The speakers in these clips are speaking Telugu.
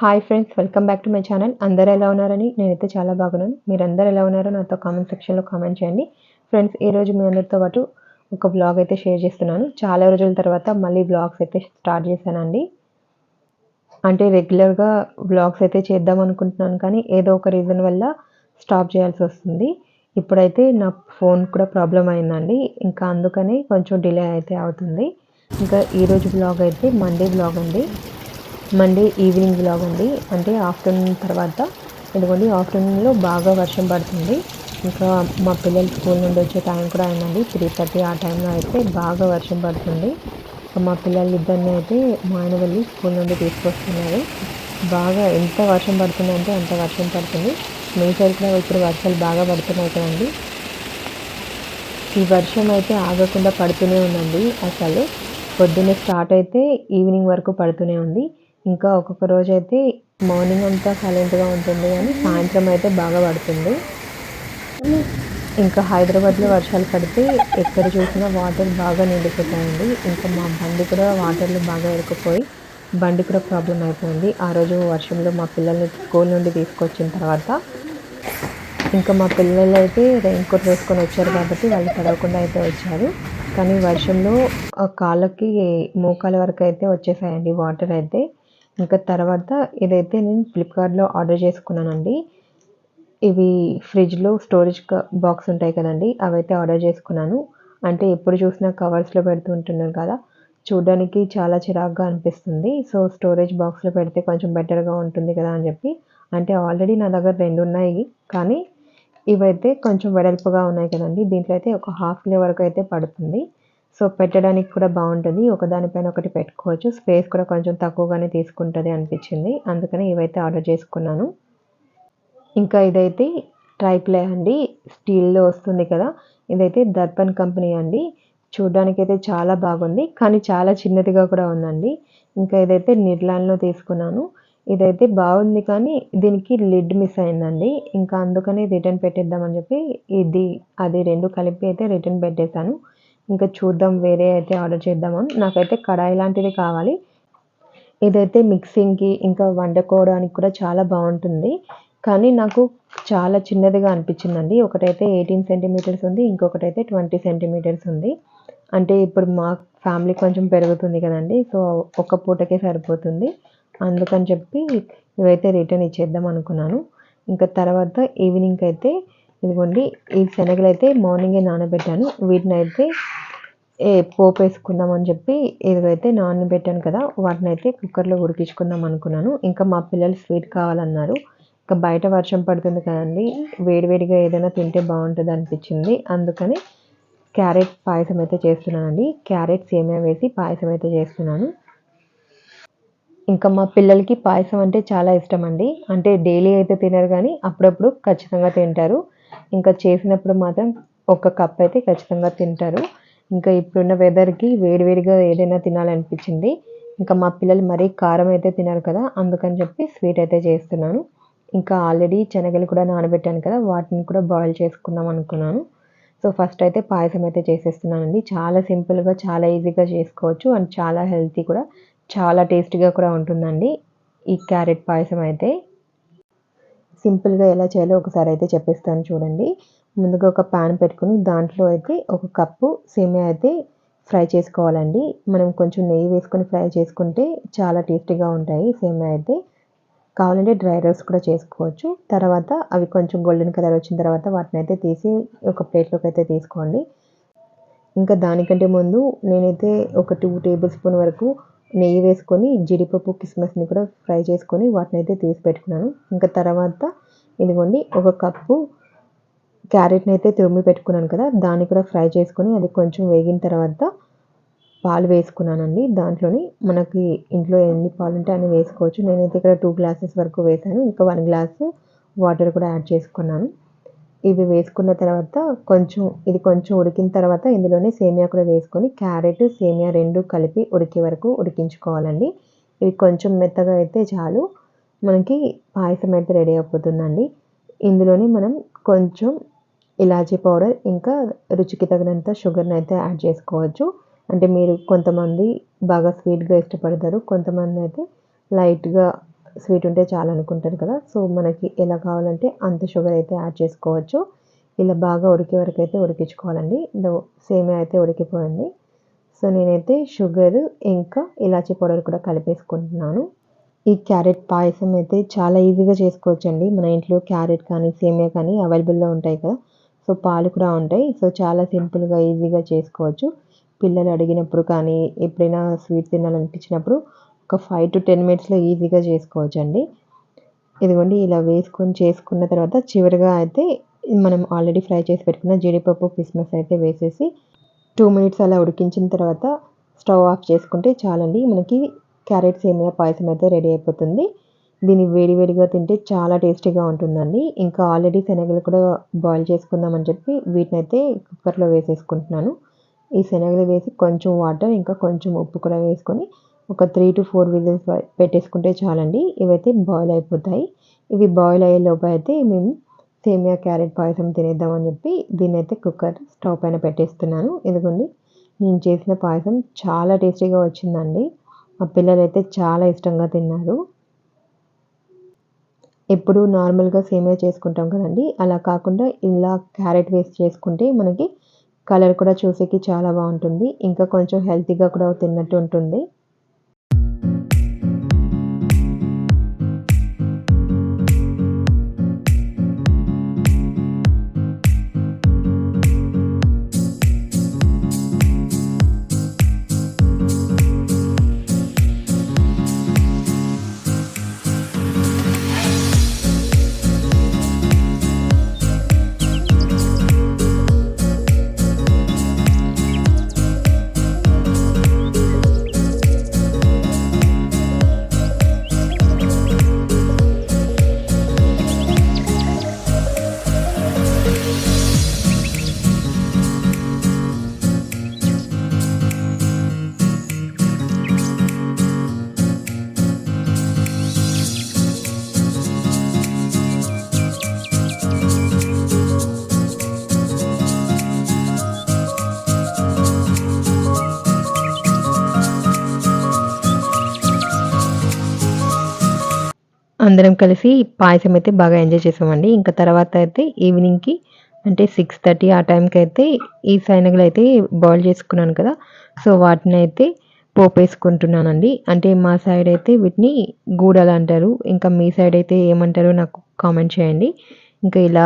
Hi friends welcome back to my channel అందరూ ఎలా ఉన్నారని నేనైతే చాలా బాగున్నాను. మీరందరూ ఎలా ఉన్నారో నాతో కామెంట్ సెక్షన్లో కామెంట్ చేయండి. ఫ్రెండ్స్ ఈరోజు మీ అందరితో పాటు ఒక బ్లాగ్ అయితే షేర్ చేస్తున్నాను. చాలా రోజుల తర్వాత మళ్ళీ బ్లాగ్స్ అయితే స్టార్ట్ చేశానండి. అంటే రెగ్యులర్గా బ్లాగ్స్ అయితే చేద్దాం అనుకుంటున్నాను కానీ ఏదో ఒక రీజన్ వల్ల స్టాప్ చేయాల్సి వస్తుంది. ఇప్పుడైతే నా ఫోన్ కూడా ప్రాబ్లం అయిందండి. ఇంకా అందుకని కొంచెం డిలే అయితే అవుతుంది. ఇంకా ఈరోజు బ్లాగ్ అయితే మండే బ్లాగ్ అండి. మండే ఈవినింగ్ లాగా ఉంది అంటే ఆఫ్టర్నూన్ తర్వాత ఎందుకంటే ఆఫ్టర్నూన్లో బాగా వర్షం పడుతుంది. ఇంకా మా పిల్లలు స్కూల్ నుండి వచ్చే టైం కూడా అయిందండి. త్రీ థర్టీ ఆ టైంలో అయితే బాగా వర్షం పడుతుంది. మా పిల్లలు ఇద్దరిని అయితే మా ఆయన వెళ్ళి స్కూల్ నుండి తీసుకొస్తున్నారు. బాగా ఎంత వర్షం పడుతుందంటే అంత వర్షం పడుతుంది. మీ సైడ్ కూడా ఇప్పుడు వర్షాలు బాగా పడుతున్నాయి కదండి. ఈ వర్షం అయితే ఆగకుండా పడుతూనే ఉందండి. అసలు పొద్దున్నే స్టార్ట్ అయితే ఈవినింగ్ వరకు పడుతూనే ఉంది. ఇంకా ఒక్కొక్క రోజు అయితే మార్నింగ్ అంతా సైలెంట్గా ఉంటుంది కానీ సాయంత్రం అయితే బాగా పడుతుంది. ఇంకా హైదరాబాద్లో వర్షాలు పడితే ఎక్కడ చూసినా వాటర్ బాగా నిండిపోతాయండి. ఇంకా మా బండి కూడా వాటర్లో బాగా ఇరుక్కుపోయి బండి కూడా ప్రాబ్లం అయిపోయింది. ఆ రోజు వర్షంలో మా పిల్లల్ని స్కూల్ నుండి తీసుకొచ్చిన తర్వాత ఇంకా మా పిల్లలు అయితే రెయిన్ కోట్ వేసుకొని వచ్చారు కాబట్టి వాళ్ళు తడవకుండా అయితే వచ్చారు. కానీ వర్షంలో ఆ కాళ్ళకి మోకాల వరకు అయితే వచ్చేసాయండి వాటర్ అయితే. ఇంకా తర్వాత ఇదైతే నేను ఫ్లిప్కార్ట్లో ఆర్డర్ చేసుకున్నానండి ఇవి ఫ్రిడ్జ్లో స్టోరేజ్ బాక్స్ ఉంటాయి కదండి అవైతే ఆర్డర్ చేసుకున్నాను. అంటే ఎప్పుడు చూసినా కవర్స్లో పెడుతూ ఉంటున్నారు కదా చూడడానికి చాలా చిరాగ్గా అనిపిస్తుంది. సో స్టోరేజ్ బాక్స్లో పెడితే కొంచెం బెటర్గా ఉంటుంది కదా అని చెప్పి అంటే ఆల్రెడీ నా దగ్గర రెండు ఉన్నాయి. కానీ ఇవైతే కొంచెం వెడల్పుగా ఉన్నాయి కదండి దీంట్లో అయితే ఒక హాఫ్ కిలో వరకు అయితే పడుతుంది. సో పెట్టడానికి కూడా బాగుంటుంది. ఒకదానిపైన ఒకటి పెట్టుకోవచ్చు. స్పేస్ కూడా కొంచెం తక్కువగానే తీసుకుంటుంది అనిపించింది. అందుకని ఇవైతే ఆర్డర్ చేసుకున్నాను. ఇంకా ఇదైతే ట్రైప్లే అండి. స్టీల్లో వస్తుంది కదా. ఇదైతే దర్పణ్ కంపెనీ అండి. చూడడానికి అయితే చాలా బాగుంది. కానీ చాలా చిన్నదిగా కూడా ఉందండి. ఇంకా ఇదైతే నిర్లాన్లో తీసుకున్నాను. ఇదైతే బాగుంది కానీ దీనికి లిడ్ మిస్ అయిందండి. ఇంకా అందుకని రిటర్న్ పెట్టేద్దామని చెప్పి ఇది అది రెండు కలిపి అయితే రిటర్న్ పెట్టేశాను. ఇంకా చూద్దాం వేరే అయితే ఆర్డర్ చేద్దామా? నాకైతే కడాయి లాంటిది కావాలి. ఇదైతే మిక్సింగ్కి ఇంకా వండుకోవడానికి కూడా చాలా బాగుంటుంది. కానీ నాకు చాలా చిన్నదిగా అనిపించిందండి. ఒకటైతే ఎయిటీన్ సెంటీమీటర్స్ ఉంది ఇంకొకటైతే ట్వంటీ సెంటీమీటర్స్ ఉంది. అంటే ఇప్పుడు మా ఫ్యామిలీ కొంచెం పెరుగుతుంది కదండి సో ఒక పూటకే సరిపోతుంది. అందుకని చెప్పి ఇవైతే రిటర్న్ ఇచ్చేద్దాం అనుకున్నాను. ఇంకా తర్వాత ఈవినింగ్కి అయితే ఇదిగోండి ఈ శనగలు అయితే మార్నింగే నానబెట్టాను. వీటిని అయితే ఏ పోపు వేసుకుందాం అని చెప్పి ఇదిగైతే నానబెట్టాను కదా వాటిని అయితే కుక్కర్లో ఉడికించుకుందాం అనుకున్నాను. ఇంకా మా పిల్లలు స్వీట్ కావాలన్నారు. ఇంకా బయట వర్షం పడుతుంది కదండి వేడివేడిగా ఏదైనా తింటే బాగుంటుంది అనిపించింది. అందుకని క్యారెట్ పాయసం అయితే చేస్తున్నానండి. క్యారెట్ సేమియా వేసి పాయసం అయితే చేస్తున్నాను. ఇంకా మా పిల్లలకి పాయసం అంటే చాలా ఇష్టం అండి అంటే డైలీ అయితే తినరు కానీ అప్పుడప్పుడు ఖచ్చితంగా తింటారు. ఇంకా చేసినప్పుడు మాత్రం ఒక కప్ అయితే ఖచ్చితంగా తింటారు. ఇంకా ఇప్పుడున్న వెదర్కి వేడివేడిగా ఏదైనా తినాలనిపించింది. ఇంకా మా పిల్లలు మరీ కారం అయితే తినరు కదా అందుకని చెప్పి స్వీట్ అయితే చేస్తున్నాను. ఇంకా ఆల్రెడీ శనగలు కూడా నానబెట్టాను కదా వాటిని కూడా బాయిల్ చేసుకుందాం అనుకున్నాను. సో ఫస్ట్ అయితే పాయసం అయితే చేసేస్తున్నానండి. చాలా సింపుల్గా చాలా ఈజీగా చేసుకోవచ్చు అండ్ చాలా హెల్తీ కూడా చాలా టేస్టీగా కూడా ఉంటుందండి ఈ క్యారెట్ పాయసం అయితే. సింపుల్గా ఎలా చేయాలో ఒకసారి అయితే చెప్పేస్తాను చూడండి. ముందుగా ఒక ప్యాన్ పెట్టుకుని దాంట్లో అయితే ఒక కప్పు సేమియా అయితే ఫ్రై చేసుకోవాలండి. మనం కొంచెం నెయ్యి వేసుకొని ఫ్రై చేసుకుంటే చాలా టేస్టీగా ఉంటాయి సేమియా అయితే. కావాలంటే డ్రై రోస్ట్ కూడా చేసుకోవచ్చు. తర్వాత అవి కొంచెం గోల్డెన్ కలర్ వచ్చిన తర్వాత వాటిని అయితే తీసి ఒక ప్లేట్లోకి అయితే తీసుకోండి. ఇంకా దానికంటే ముందు నేనైతే ఒక టూ టేబుల్ స్పూన్ వరకు నెయ్యి వేసుకొని జీడిపప్పు కిస్మిస్ని కూడా ఫ్రై చేసుకొని వాటిని అయితే తీసి పెట్టుకున్నాను. ఇంకా తర్వాత ఇదిగోండి ఒక కప్పు క్యారెట్ని అయితే తురిమి పెట్టుకున్నాను కదా దాన్ని కూడా ఫ్రై చేసుకొని అది కొంచెం వేగిన తర్వాత పాలు వేసుకున్నానండి. దాంట్లోని మనకి ఇంట్లో ఎన్ని పాలు ఉంటే అన్ని వేసుకోవచ్చు. నేనైతే ఇక్కడ టూ గ్లాసెస్ వరకు వేసాను. ఇంకా వన్ గ్లాస్ వాటర్ కూడా యాడ్ చేసుకున్నాను. ఇవి వేసుకున్న తర్వాత కొంచెం ఇది కొంచెం ఉడికిన తర్వాత ఇందులోనే సేమియా కూడా వేసుకొని క్యారెట్ సేమియా రెండు కలిపి ఉడికే వరకు ఉడికించుకోవాలండి. ఇవి కొంచెం మెత్తగా అయితే చాలు. మనకి పాయసం అయితే రెడీ అయిపోతుందండి. ఇందులోని మనం కొంచెం ఇలాచీ పౌడర్ ఇంకా రుచికి తగినంత షుగర్ని అయితే యాడ్ చేసుకోవచ్చు. అంటే మీరు కొంతమంది బాగా స్వీట్గా ఇష్టపడతారు కొంతమంది అయితే లైట్గా స్వీట్ ఉంటే చాలు అనుకుంటారు కదా. సో మనకి ఎలా కావాలంటే అంత షుగర్ అయితే యాడ్ చేసుకోవచ్చు. ఇలా బాగా ఉడికే వరకు అయితే ఉడికించుకోవాలండి. సేమే అయితే ఉడికిపోయింది. సో నేనైతే షుగర్ ఇంకా ఇలాచీ పౌడర్ కూడా కలిపేసుకుంటున్నాను. ఈ క్యారెట్ పాయసం అయితే చాలా ఈజీగా చేసుకోవచ్చండి. మన ఇంట్లో క్యారెట్ కానీ సేమియా కానీ అవైలబుల్లో ఉంటాయి కదా. సో పాలు కూడా ఉంటాయి. సో చాలా సింపుల్గా ఈజీగా చేసుకోవచ్చు. పిల్లలు అడిగినప్పుడు కానీ ఎప్పుడైనా స్వీట్ తినాలనిపించినప్పుడు ఒక ఫైవ్ టు టెన్ మినిట్స్లో ఈజీగా చేసుకోవచ్చండి. ఇదిగోండి ఇలా వేసుకొని చేసుకున్న తర్వాత చివరిగా అయితే మనం ఆల్రెడీ ఫ్రై చేసి పెట్టుకున్న జీడిపప్పు కిస్మిస్ అయితే వేసేసి టూ మినిట్స్ అలా ఉడికించిన తర్వాత స్టవ్ ఆఫ్ చేసుకుంటే చాలండి. మనకి క్యారెట్ సేమియా పాయసం అయితే రెడీ అయిపోతుంది. దీన్ని వేడివేడిగా తింటే చాలా టేస్టీగా ఉంటుందండి. ఇంకా ఆల్రెడీ శనగలు కూడా బాయిల్ చేసుకుందామని చెప్పి వీటిని అయితే కుక్కర్లో వేసేసుకుంటున్నాను. ఈ శనగలు వేసి కొంచెం వాటర్ ఇంకా కొంచెం ఉప్పు కూడా వేసుకొని ఒక త్రీ టు ఫోర్ విజిల్స్ పెట్టేసుకుంటే చాలండి. ఇవైతే బాయిల్ అయిపోతాయి. ఇవి బాయిల్ అయ్యే లోపు అయితే మేము సేమియా క్యారెట్ పాయసం తినేద్దామని చెప్పి దీన్ని అయితే కుక్కర్ స్టవ్ పైన పెట్టేస్తున్నాను. ఇదిగోండి నేను చేసిన పాయసం చాలా టేస్టీగా వచ్చిందండి. మా పిల్లలు అయితే చాలా ఇష్టంగా తిన్నారు. ఎప్పుడూ నార్మల్గా సేమియా చేసుకుంటాం కదండి. అలా కాకుండా ఇలా క్యారెట్ వేస్ట్ చేసుకుంటే మనకి కలర్ కూడా చూసేకి చాలా బాగుంటుంది. ఇంకా కొంచెం హెల్తీగా కూడా తిన్నట్టు ఉంటుంది. అందరం కలిసి పాయసం అయితే బాగా ఎంజాయ్ చేసామండి. ఇంకా తర్వాత అయితే ఈవినింగ్కి అంటే సిక్స్ థర్టీ ఆ టైంకి అయితే ఈ సైనగలు అయితే బాయిల్ చేసుకున్నాను కదా. సో వాటిని అయితే పోపు వేసుకుంటున్నానండి. అంటే మా సైడ్ అయితే వీటిని గూడలు అంటారు. ఇంకా మీ సైడ్ అయితే ఏమంటారో నాకు కామెంట్ చేయండి. ఇంకా ఇలా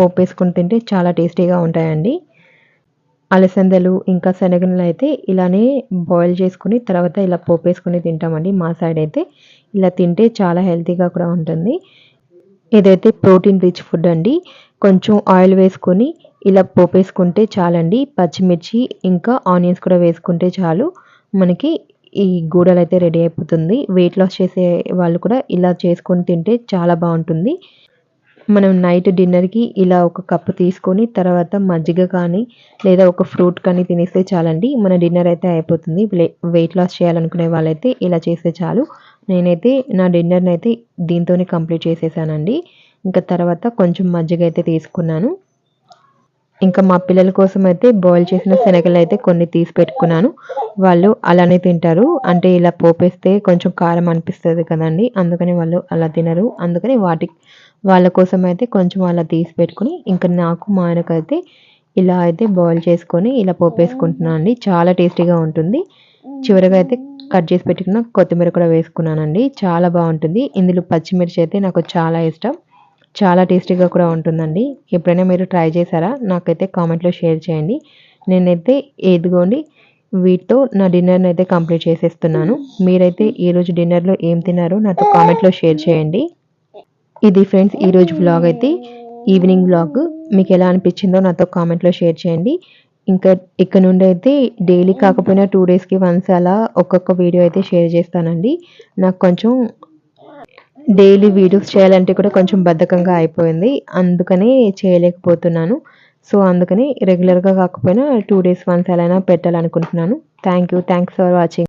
పోపేసుకుని తింటే చాలా టేస్టీగా ఉంటాయండి. అలసందలు ఇంకా శనగలు అయితే ఇలానే బాయిల్ చేసుకుని తర్వాత ఇలా పోపు వేసుకుని తింటామండి మా సైడ్ అయితే. ఇలా తింటే చాలా హెల్తీగా కూడా ఉంటుంది. ఇదైతే ప్రోటీన్ రిచ్ ఫుడ్ అండి. కొంచెం ఆయిల్ వేసుకొని ఇలా పోపు వేసుకుంటే చాలండి. పచ్చిమిర్చి ఇంకా ఆనియన్స్ కూడా వేసుకుంటే చాలు. మనకి ఈ గూడలు అయితే రెడీ అయిపోతుంది. వెయిట్ లాస్ చేసే వాళ్ళు కూడా ఇలా చేసుకొని తింటే చాలా బాగుంటుంది. మనం నైట్ డిన్నర్కి ఇలా ఒక కప్పు తీసుకొని తర్వాత మజ్జిగ కానీ లేదా ఒక ఫ్రూట్ కానీ తినేస్తే చాలండి. మన డిన్నర్ అయితే అయిపోతుంది. వెయిట్ లాస్ చేయాలనుకునే వాళ్ళైతే ఇలా చేస్తే చాలు. నేనైతే నా డిన్నర్ని అయితే దీంతోనే కంప్లీట్ చేసేసానండి. ఇంకా తర్వాత కొంచెం మజ్జిగ అయితే తీసుకున్నాను. ఇంకా మా పిల్లల కోసం అయితే బాయిల్ చేసిన శనగలు అయితే కొన్ని తీసి పెట్టుకున్నాను. వాళ్ళు అలానే తింటారు. అంటే ఇలా పోపేస్తే కొంచెం కారం అనిపిస్తుంది కదండి. అందుకని వాళ్ళు అలా తినరు. అందుకని వాటి వాళ్ళ కోసం అయితే కొంచెం అలా తీసి పెట్టుకుని ఇంకా నాకు మా ఆయనకైతే ఇలా అయితే బాయిల్ చేసుకొని ఇలా పోపేసుకుంటున్నాను అండి. చాలా టేస్టీగా ఉంటుంది. చివరిగా అయితే కట్ చేసి పెట్టుకున్న కొత్తిమీర కూడా వేసుకున్నానండి. చాలా బాగుంటుంది. ఇందులో పచ్చిమిర్చి అయితే నాకు చాలా ఇష్టం. చాలా టేస్టీగా కూడా ఉంటుందండి. ఎప్పుడైనా మీరు ట్రై చేశారా? నాకైతే కామెంట్లో షేర్ చేయండి. నేనైతే ఎదుగోండి వీటితో నా డిన్నర్ని అయితే కంప్లీట్ చేసేస్తున్నాను. మీరైతే ఈరోజు డిన్నర్లో ఏం తిన్నారో నాతో కామెంట్లో షేర్ చేయండి. ఇది ఫ్రెండ్స్ ఈరోజు వ్లాగ్ అయితే ఈవినింగ్ బ్లాగ్ మీకు ఎలా అనిపించిందో నాతో కామెంట్లో షేర్ చేయండి. ఇంకా ఇక్కడ నుండి అయితే డైలీ కాకపోయినా టూ డేస్కి వన్స్ అలా ఒక్కొక్క వీడియో అయితే షేర్ చేస్తానండి. నాకు కొంచెం డైలీ వీడియోస్ చేయాలంటే కూడా కొంచెం బద్ధకంగా అయిపోయింది. అందుకని చేయలేకపోతున్నాను. సో అందుకని రెగ్యులర్గా కాకపోయినా టూ డేస్ వన్స్ ఎలా పెట్టాలనుకుంటున్నాను. Thank you thanks for watching